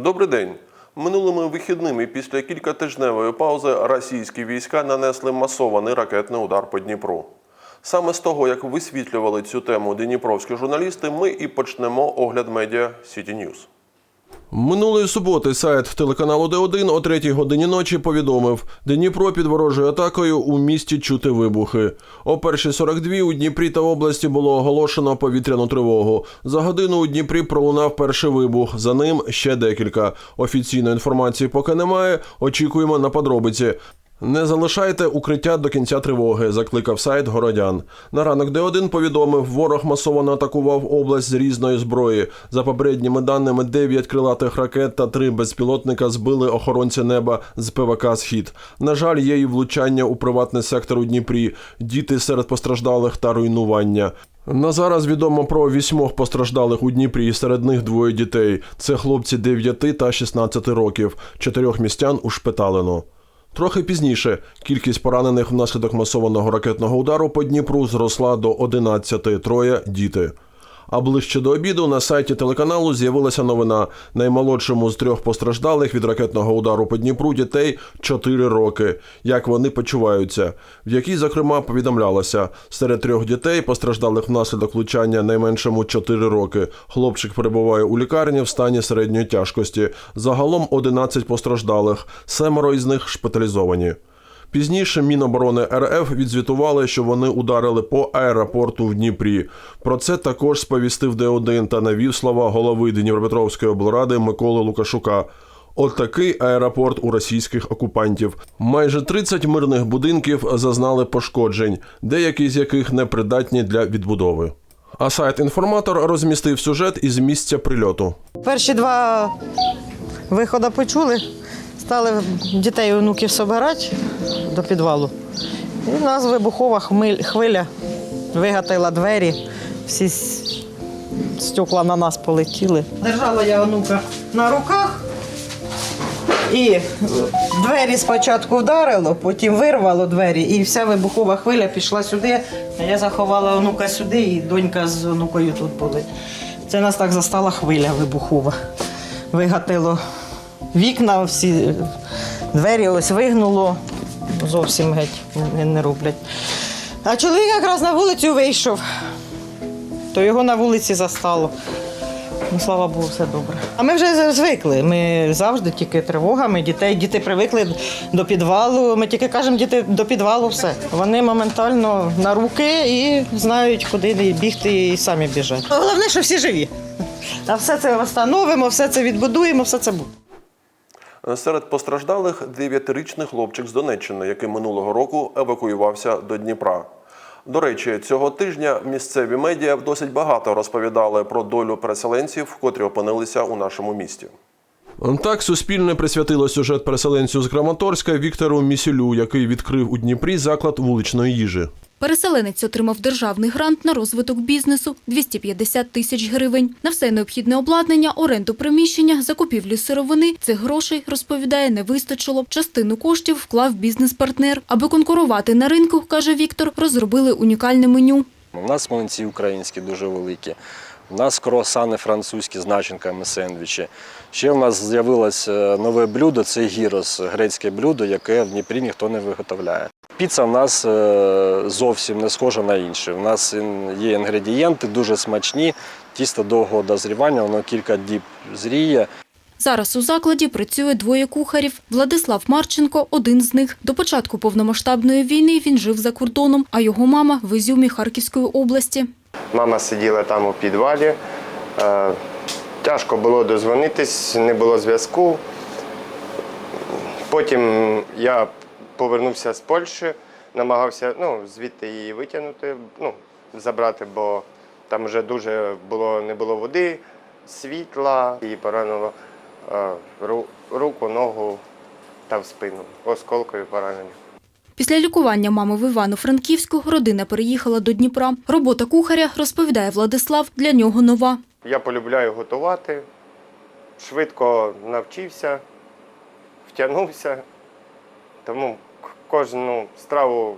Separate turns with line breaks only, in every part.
Добрий день. Минулими вихідними після кількатижневої паузи російські війська нанесли масований ракетний удар по Дніпру. Саме з того, як висвітлювали цю тему дніпровські журналісти, ми і почнемо огляд медіа City News. Минулої суботи сайт телеканалу Д1 о 3 годині ночі повідомив, Дніпро під ворожою атакою у місті чути вибухи. О 1.42 у Дніпрі та області було оголошено повітряну тривогу. За годину у Дніпрі пролунав перший вибух. За ним ще декілька. Офіційної інформації поки немає. Очікуємо на подробиці. Не залишайте укриття до кінця тривоги, закликав сайт городян. На ранок Д1 повідомив, ворог масово атакував область з різної зброї. За попередніми даними, 9 крилатих ракет та 3 безпілотника збили охоронці неба з ПВК Схід. На жаль, є і влучання у приватний сектор у Дніпрі, діти серед постраждалих та руйнування. На зараз відомо про вісьмох постраждалих у Дніпрі, серед них двоє дітей. Це хлопці 9 та 16 років. Чотирьох містян ушпиталено. Трохи пізніше кількість поранених внаслідок масованого ракетного удару по Дніпру зросла до 11, троє діти. А ближче до обіду на сайті телеканалу з'явилася новина. Наймолодшому з трьох постраждалих від ракетного удару по Дніпру дітей 4 роки. Як вони почуваються, в якій, зокрема, повідомлялося, серед трьох дітей, постраждалих внаслідок влучання найменшому 4 роки. Хлопчик перебуває у лікарні в стані середньої тяжкості. Загалом 11 постраждалих, семеро із них шпиталізовані. Пізніше Міноборони РФ відзвітували, що вони ударили по аеропорту в Дніпрі. Про це також сповістив Д1 та навів слова голови Дніпропетровської облради Миколи Лукашука. От такий аеропорт у російських окупантів. Майже 30 мирних будинків зазнали пошкоджень, деякі з яких непридатні для відбудови. А сайт інформатор розмістив сюжет із місця прильоту.
Перші два виходи почули, стали дітей і онуків собирати до підвалу. І в нас вибухова хвиля вигатила двері, всі стекла на нас полетіли. Держала я онука на руках. І двері спочатку вдарило, потім вирвало двері, і вся вибухова хвиля пішла сюди. Я заховала онука сюди, і донька з онукою тут були. Це нас так застала хвиля вибухова. Вигатило вікна, всі двері ось вигнуло. Зовсім геть не, роблять. А чоловік якраз на вулицю вийшов, то його на вулиці застало. Ну, слава Богу, все добре. А ми вже звикли. Ми завжди тільки тривогами дітей. Діти привикли до підвалу. Ми тільки кажемо, діти до підвалу все. Вони моментально на руки і знають, куди бігти, і самі біжать. Головне, що всі живі. А все це встановимо, все це відбудуємо, все це буде.
Серед постраждалих дев'ятирічний хлопчик з Донеччини, який минулого року евакуювався до Дніпра. До речі, цього тижня місцеві медіа досить багато розповідали про долю переселенців, котрі опинилися у нашому місті. Так, Суспільне присвятило сюжет переселенцю з Краматорська Віктору Місюлю, який відкрив у Дніпрі заклад вуличної їжі.
Переселенець отримав державний грант на розвиток бізнесу – 250 тисяч гривень. На все необхідне обладнання, оренду приміщення, закупівлю сировини цих грошей, розповідає, не вистачило. Частину коштів вклав бізнес-партнер. Аби конкурувати на ринку, каже Віктор, розробили унікальне меню.
У нас млинці українські дуже великі. У нас круасани французькі з начинками сендвічі. Ще в нас з'явилось е, нове блюдо це гірос, грецьке блюдо, яке в Дніпрі ніхто не виготовляє. Піца в нас е, зовсім не схожа на інше. У нас є інгредієнти дуже смачні, тісто довгого дозрівання, воно кілька діб зріє.
Зараз у закладі працює двоє кухарів. Владислав Марченко – один з них. До початку повномасштабної війни він жив за кордоном, а його мама – в Ізюмі Харківської області.
Мама сиділа там у підвалі. Е, Тяжко було дозвонитись, не було зв'язку. Потім я повернувся з Польщі, намагався ну, звідти її витягнути, ну, забрати, бо там вже дуже було, не було води, світла, її поранило е, руку, ногу та в спину. Осколкові поранення.
Після лікування мами в Івано-Франківську родина переїхала до Дніпра. Робота кухаря, розповідає Владислав, для нього нова.
Я полюбляю готувати, швидко навчився, втягнувся. Тому кожну страву,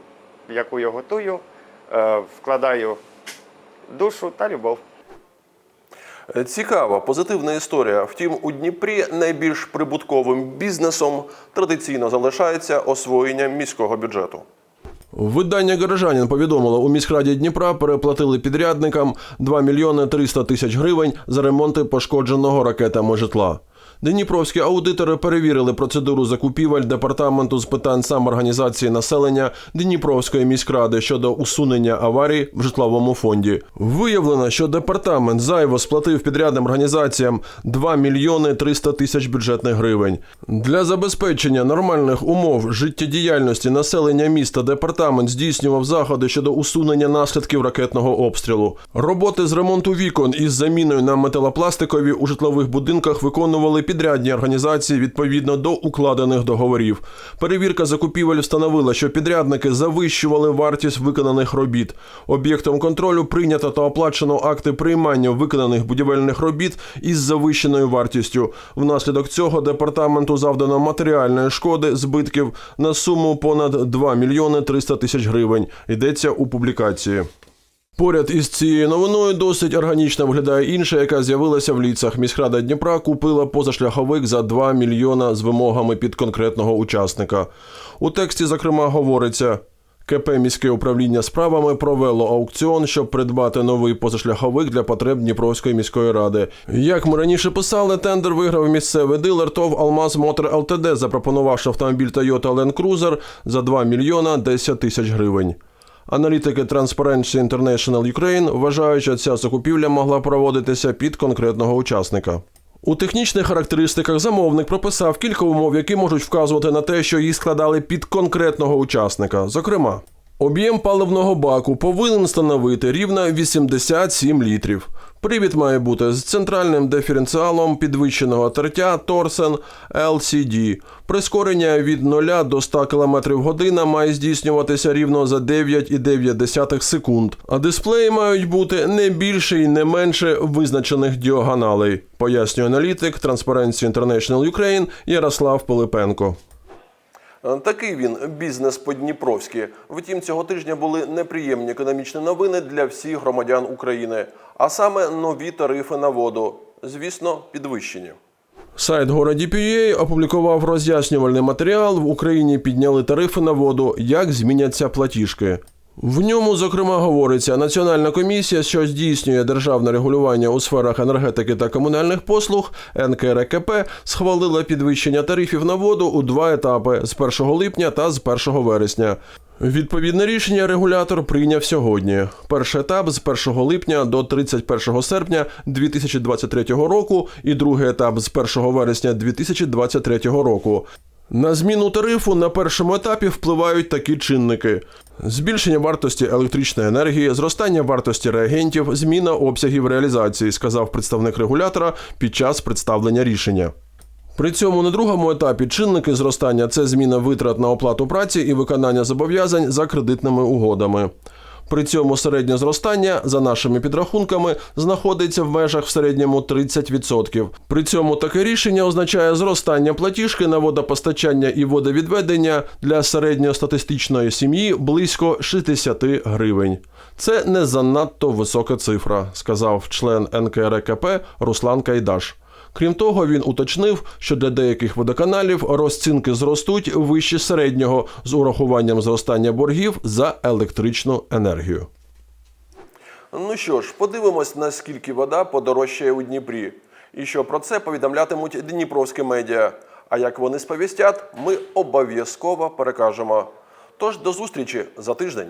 яку я готую, е, вкладаю душу та любов.
Цікава, позитивна історія. Втім, у Дніпрі найбільш прибутковим бізнесом традиційно залишається освоєння міського бюджету. Видання «Горожанин» повідомило, у міськраді Дніпра переплатили підрядникам 2 мільйони 300 тисяч гривень за ремонти пошкодженого ракетами житла. Дніпровські аудитори перевірили процедуру закупівель департаменту з питань самоорганізації населення Дніпровської міськради щодо усунення аварій в житловому фонді. Виявлено, що департамент зайво сплатив підрядним організаціям 2 мільйони 300 тисяч бюджетних гривень. Для забезпечення нормальних умов життєдіяльності населення міста департамент здійснював заходи щодо усунення наслідків ракетного обстрілу. Роботи з ремонту вікон із заміною на металопластикові у житлових будинках виконували підрядні організації відповідно до укладених договорів. Перевірка закупівель встановила, що підрядники завищували вартість виконаних робіт. Об'єктом контролю прийнято та оплачено акти приймання виконаних будівельних робіт із завищеною вартістю. Внаслідок цього департаменту завдано матеріальної шкоди збитків на суму понад 2 мільйони 300 тисяч гривень. Йдеться у публікації. Поряд із цією новиною досить органічно виглядає інша, яка з'явилася в ліцах. Міськрада Дніпра купила позашляховик за 2 мільйона з вимогами під конкретного учасника. У тексті, зокрема, говориться. КП міське управління справами провело аукціон, щоб придбати новий позашляховик для потреб Дніпровської міської ради. Як ми раніше писали, тендер виграв місцевий дилер ТОВ Алмаз Мотор ЛТД, запропонувавши автомобіль Toyota Land Cruiser за 2 мільйона 10 тисяч гривень. Аналітики Transparency International Ukraine вважають, що ця закупівля могла проводитися під конкретного учасника. У технічних характеристиках замовник прописав кілька умов, які можуть вказувати на те, що їх складали під конкретного учасника. Зокрема, об'єм паливного баку повинен становити рівно 87 літрів. Привід має бути з центральним диференціалом підвищеного тертя Торсен LCD. Прискорення від 0 до 100 км година має здійснюватися рівно за 9,9 секунд, а дисплеї мають бути не більше і не менше визначених діагоналей, пояснює аналітик Transparency International Ukraine Ярослав Пилипенко. Такий він бізнес по-дніпровськи. Втім, цього тижня були неприємні економічні новини для всіх громадян України, а саме нові тарифи на воду, звісно, підвищені. Сайт Городі.PA опублікував роз'яснювальний матеріал. В Україні підняли тарифи на воду, як зміняться платіжки. В ньому, зокрема, говориться, Національна комісія, що здійснює державне регулювання у сферах енергетики та комунальних послуг НКРКП, схвалила підвищення тарифів на воду у два етапи з 1 липня та з 1 вересня. Відповідне рішення регулятор прийняв сьогодні. Перший етап з 1 липня до 31 серпня 2023 року і другий етап з 1 вересня 2023 року. На зміну тарифу на першому етапі впливають такі чинники: збільшення вартості електричної енергії, зростання вартості реагентів, зміна обсягів реалізації, сказав представник регулятора під час представлення рішення. При цьому на другому етапі чинники зростання це зміна витрат на оплату праці і виконання зобов'язань за кредитними угодами. При цьому середнє зростання, за нашими підрахунками, знаходиться в межах в середньому 30%. При цьому таке рішення означає зростання платіжки на водопостачання і водовідведення для середньостатистичної сім'ї близько 60 гривень. Це не занадто висока цифра, сказав член НКРКП Руслан Кайдаш. Крім того, він уточнив, що для деяких водоканалів розцінки зростуть вище середнього з урахуванням зростання боргів за електричну енергію. Ну що ж, подивимось, наскільки вода подорожчає у Дніпрі. І що про це повідомлятимуть дніпровські медіа. А як вони сповістять, ми обов'язково перекажемо. Тож до зустрічі за тиждень.